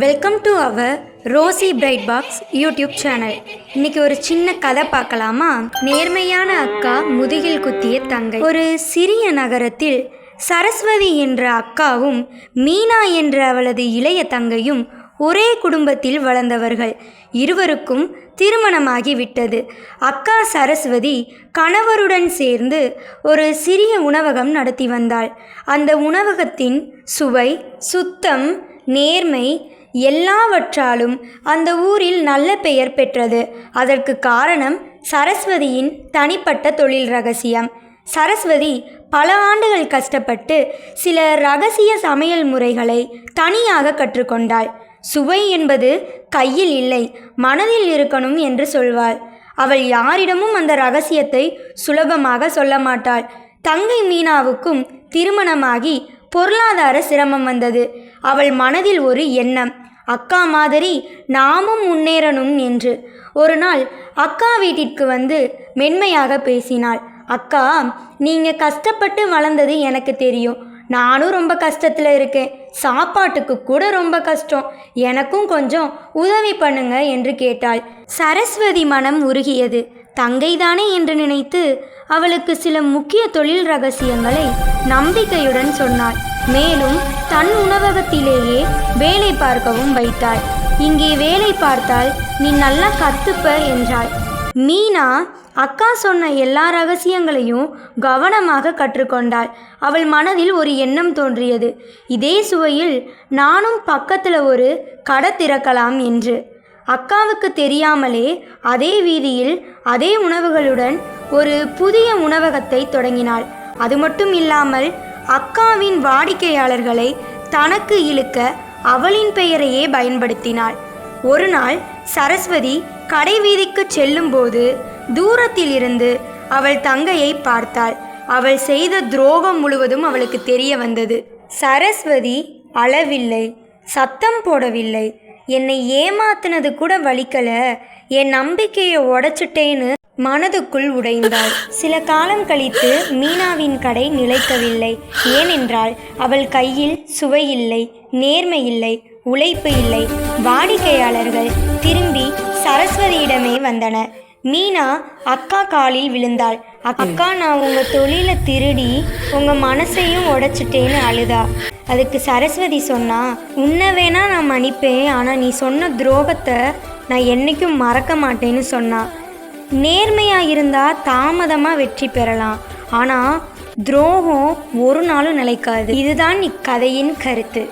Welcome to our Rosy Bright Box YouTube channel இன்னைக்கு ஒரு சின்ன கதை பார்க்கலாமா? நேர்மையான அக்கா முதுகில் குத்திய தங்கை. ஒரு சிறிய நகரத்தில் சரஸ்வதி என்ற அக்காவும் மீனா என்ற அவளது இளைய தங்கையும் ஒரே குடும்பத்தில் வளர்ந்தவர்கள் இருவருக்கும் திருமணமாகி விட்டது. அக்கா சரஸ்வதி கணவருடன் சேர்ந்து ஒரு சிறிய உணவகம் நடத்தி வந்தாள். அந்த உணவகத்தின் சுவை சுத்தம் நேர்மை எல்லாவற்றாலும் அந்த ஊரில் நல்ல பெயர் பெற்றது. அதற்கு காரணம் சரஸ்வதியின் தனிப்பட்ட தொழில் ரகசியம். சரஸ்வதி பல ஆண்டுகள் கஷ்டப்பட்டு சில ரகசிய சமையல் முறைகளை தனியாக கற்றுக்கொண்டாள். சுவை என்பது கையில் இல்லை மனதில் இருக்கணும் என்று சொல்வாள். அவள் யாரிடமும் அந்த ரகசியத்தை சுலபமாக சொல்ல மாட்டாள். தங்கை மீனாவுக்கும் திருமணமாகி பொருளாதார சிரமம் வந்தது. அவள் மனதில் ஒரு எண்ணம் அக்கா மாதிரி நாமும் முன்னேறணும் என்று. ஒரு நாள் அக்கா வீட்டிற்கு வந்து மென்மையாக பேசினாள். அக்கா நீங்கள் கஷ்டப்பட்டு வளர்ந்தது எனக்கு தெரியும். நானும் ரொம்ப கஷ்டத்தில் இருக்கேன். சாப்பாட்டுக்கு கூட ரொம்ப கஷ்டம். எனக்கும் கொஞ்சம் உதவி பண்ணுங்க என்று கேட்டாள். சரஸ்வதி மனம் உருகியது. தங்கைதானே என்று நினைத்து அவளுக்கு சில முக்கிய தொழில் ரகசியங்களை நம்பிக்கையுடன் சொன்னாள். மேலும் தன் உணவகத்திலேயே வேலை பார்க்கவும் வைத்தாள். இங்கே வேலை பார்த்தால் நீ நல்லா கத்துப்ப என்றாள். மீனா அக்கா சொன்ன எல்லா ரகசியங்களையும் கவனமாக கற்றுக்கொண்டாள். அவள் மனதில் ஒரு எண்ணம் தோன்றியது. இதே சுவையில் நானும் பக்கத்தில் ஒரு கடை திறக்கலாம் என்று. அக்காவுக்கு தெரியாமலே அதே வீதியில் அதே உணவுகளுடன் ஒரு புதிய உணவகத்தை தொடங்கினாள். அது மட்டும் இல்லாமல் அக்காவின் வாடிக்கையாளர்களை தனக்கு இழுக்க அவளின் பெயரையே பயன்படுத்தினாள். ஒரு நாள் சரஸ்வதி கடை வீதிக்கு செல்லும்போது தூரத்தில் இருந்து அவள் தங்கையை பார்த்தாள். அவள் செய்த துரோகம் முழுவதும் அவளுக்கு தெரிய வந்தது. சரஸ்வதி அளவில்லை சத்தம் போடவில்லை. என்னை ஏமாத்தினது கூட வலிக்கல. என் நம்பிக்கையை உடச்சிட்டேன்னு மனதுக்குள் உடைந்தாள். சில காலம் கழித்து மீனாவின் கடை நிலைக்கவில்லை. ஏனென்றால் அவள் கையில் சுவையில்லை நேர்மை இல்லை உழைப்பு இல்லை. வாடிக்கையாளர்கள் திரும்பி சரஸ்வதியிடமே வந்தனர் மீனா அக்கா காலில் விழுந்தாள். அக்கா நான் உங்க தொழிலை திருடி உங்க மனசையும் உடைச்சிட்டேன்னு அழுதா. அதுக்கு சரஸ்வதி சொன்னா உன்னை வேணா நான் மன்னிப்பேன் ஆனா நீ சொன்ன துரோகத்தை நான் என்னைக்கும் மறக்க மாட்டேன்னு சொன்னா. நேர்மையாக இருந்தால் தாமதமாக வெற்றி பெறலாம். ஆனால் துரோகம் ஒரு நாளும் நிலைக்காது. இதுதான் இக்கதையின் கருத்து.